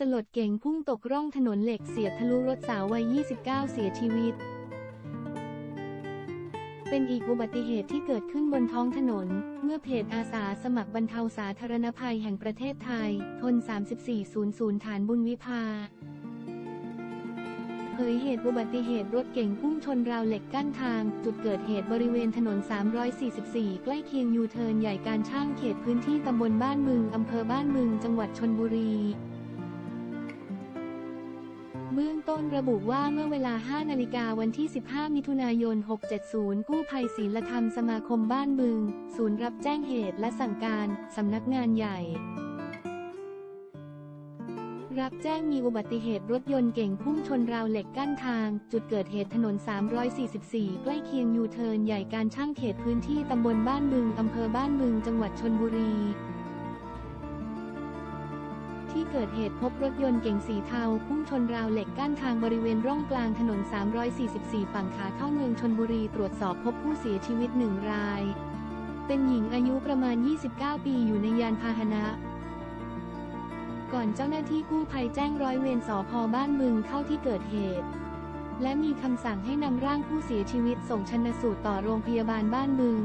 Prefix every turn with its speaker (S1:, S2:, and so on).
S1: สลดเก๋งพุ่งตกร่องถนนเหล็กเสียบทะลุรถสาววัย 29 เสียชีวิต เป็นอีกอุบัติเหตุที่เกิดขึ้นบนท้องถนน เมื่อเพจอาสาสมัครบรรเทาสาธารณภัยแห่งประเทศไทย ทน 3400 ฐานบุญวิภาเผยเหตุอุบัติเหตุรถเก๋งพุ่งชนราวเหล็กกั้นทาง จุดเกิดเหตุบริเวณถนน 344 ใกล้เคียงยูเทิร์นใหญ่การช่างเขตพื้นที่ตำบลบ้านมึง อำเภอบ้านมึง จังหวัดชนบุรี เบื้องต้นระบุว่าเมื่อเวลา 5 นาฬิกาวันที่ 15 มิถุนายน 670 กู้ภัยศีลธรรมสมาคมบ้านบึง ศูนย์รับแจ้งเหตุและสั่งการสำนักงานใหญ่รับแจ้งมีอุบัติเหตุรถยนต์เก่งพุ่งชนราวเหล็กกั้นทาง จุดเกิดเหตุถนน 344 ใกล้เคียงยูเทิร์นใหญ่การช่างเขตพื้นที่ตำบลบ้านบึงอำเภอบ้านบึงจังหวัดชนบุรี ที่เกิดเหตุพบรถยนต์เก๋งสีเทาพุ่งชนราวเหล็กกั้นทางบริเวณร่องกลางถนน 344 ฝั่งขาเข้าเมืองชนบุรีตรวจสอบพบผู้เสียชีวิตหนึ่งราย เป็นหญิงอายุประมาณ 29 ปีอยู่ในยานพาหนะ ก่อนเจ้าหน้าที่กู้ภัยแจ้งร้อยเวรสพบ้านบึงเข้าที่เกิดเหตุ และมีคำสั่งให้นำร่างผู้เสียชีวิตส่งชนสูตรต่อโรงพยาบาลบ้านบึง